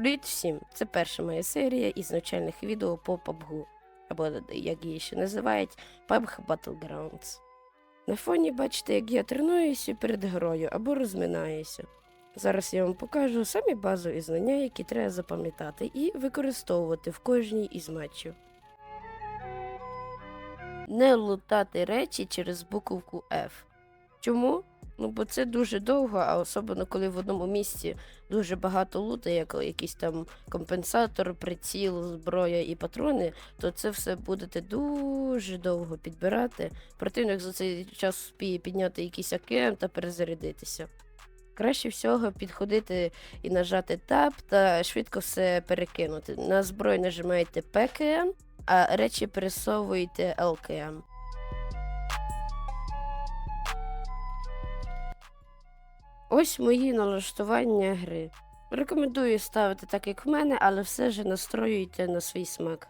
Привіт всім! Це перша моя серія із навчальних відео по PUBG, або як її ще називають PUBG Battlegrounds. На фоні бачите, як я тренуюся перед грою або розминаюся. Зараз я вам покажу самі базові знання, які треба запам'ятати і використовувати в кожній із матчів. Не лутати речі через буковку F. Чому? Ну, бо це дуже довго, а особливо коли в одному місці дуже багато лута, як якийсь там компенсатор, приціл, зброя і патрони, то це все будете дуже довго підбирати. Противник за цей час спіє підняти якийсь АКМ та перезарядитися. Краще всього підходити і нажати Tab та швидко все перекинути. На зброю нажимаєте ПКМ, а речі пересовуєте ЛКМ. Ось мої налаштування гри. Рекомендую ставити так, як в мене, але все ж настроюйте на свій смак.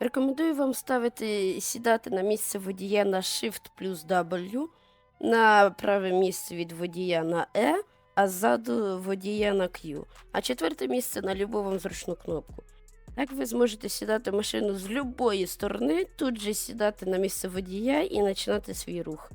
Рекомендую вам ставити сідати на місце водія на Shift плюс W, на праве місце від водія на E, а ззаду водія на Q, а четверте місце на любу вам зручну кнопку. Так ви зможете сідати машину з любої сторони, тут же сідати на місце водія і починати свій рух.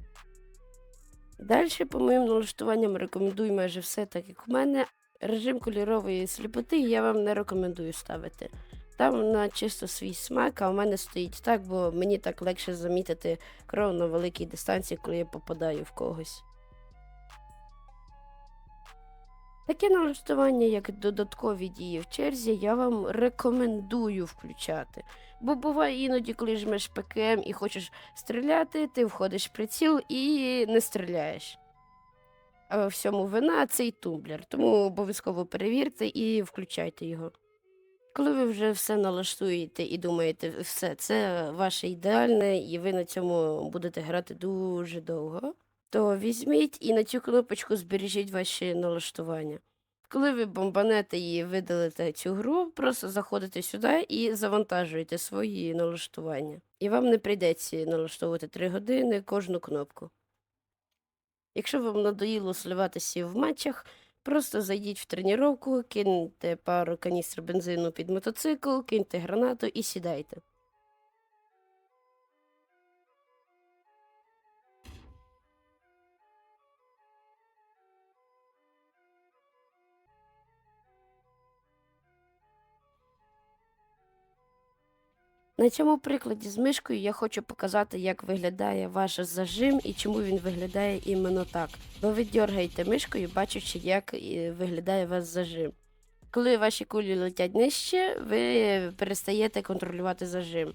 Далі, по моїм налаштуванням, рекомендую майже все так, як у мене. Режим кольорової сліпоти я вам не рекомендую ставити. Там на чисто свій смак, а у мене стоїть так, бо мені так легше замітити кров на великій дистанції, коли я попадаю в когось. Таке налаштування, як додаткові дії в черзі, я вам рекомендую включати. Бо буває іноді, коли жмеш ПКМ і хочеш стріляти, ти входиш в приціл і не стріляєш. А всьому вина цей тумблер, тому обов'язково перевірте і включайте його. Коли ви вже все налаштуєте і думаєте, все, це ваше ідеальне, і ви на цьому будете грати дуже довго, то візьміть і на цю кнопочку збережіть ваші налаштування. Коли ви бомбанете і видалите цю гру, просто заходите сюди і завантажуєте свої налаштування. І вам не прийдеться налаштовувати 3 години кожну кнопку. Якщо вам надоїло сливатися в матчах, просто зайдіть в тренування, киньте пару каністр бензину під мотоцикл, киньте гранату і сідайте. На цьому прикладі з мишкою я хочу показати, як виглядає ваш зажим і чому він виглядає іменно так. Бо ви дергаєте мишкою, бачачи, як е, виглядає ваш зажим. Коли ваші кулі летять нижче, ви перестаєте контролювати зажим.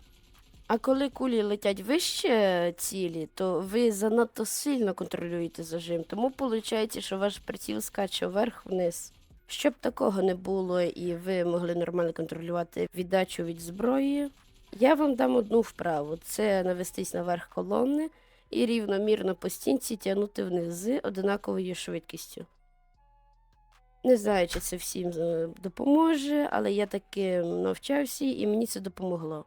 А коли кулі летять вище цілі, то ви занадто сильно контролюєте зажим, тому виходить, що ваш приціл скаче вверх-вниз. Щоб такого не було і ви могли нормально контролювати віддачу від зброї, я вам дам одну вправу: це навестись наверх колони і рівномірно по стінці тягнути вниз з одинаковою швидкістю. Не знаю, чи це всім е, допоможе, але я таки навчався і мені це допомогло.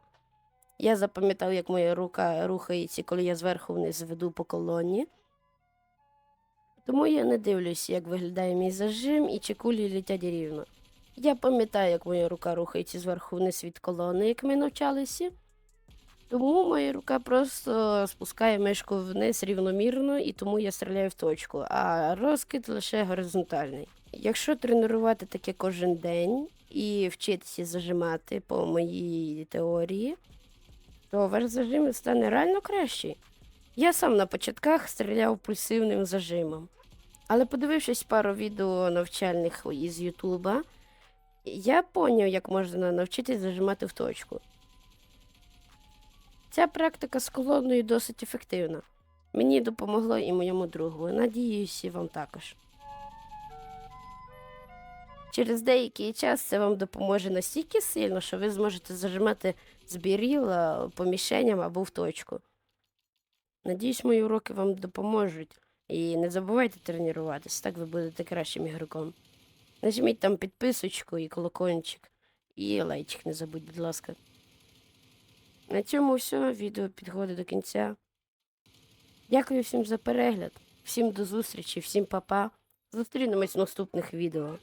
Я запам'ятав, як моя рука рухається, коли я зверху вниз веду по колоні. Тому я не дивлюся, як виглядає мій зажим і чи кулі літять рівно. Я пам'ятаю, як моя рука рухається зверху вниз від колони, як ми навчалися. Тому моя рука просто спускає мишку вниз рівномірно, і тому я стріляю в точку, а розкид лише горизонтальний. Якщо тренувати таке кожен день і вчитися зажимати по моїй теорії, то ваш зажим стане реально кращий. Я сам на початках стріляв пульсивним зажимом. Але подивившись пару відео навчальних із Ютуба, я поняв, як можна навчитись зажимати в точку. Ця практика з колоною досить ефективна. Мені допомогло і моєму другу. Надіюсь, і вам також. Через деякий час це вам допоможе настільки сильно, що ви зможете зажимати збіріла по або в точку. Надіюсь, мої уроки вам допоможуть. І не забувайте тренуватися, так ви будете кращим ігроком. Нажміть там підписочку і колокольчик. І лайчик не забудь, будь ласка. На цьому все. Відео підходить до кінця. Дякую всім за перегляд. Всім до зустрічі, всім па-па. Зустрінемось в наступних відео.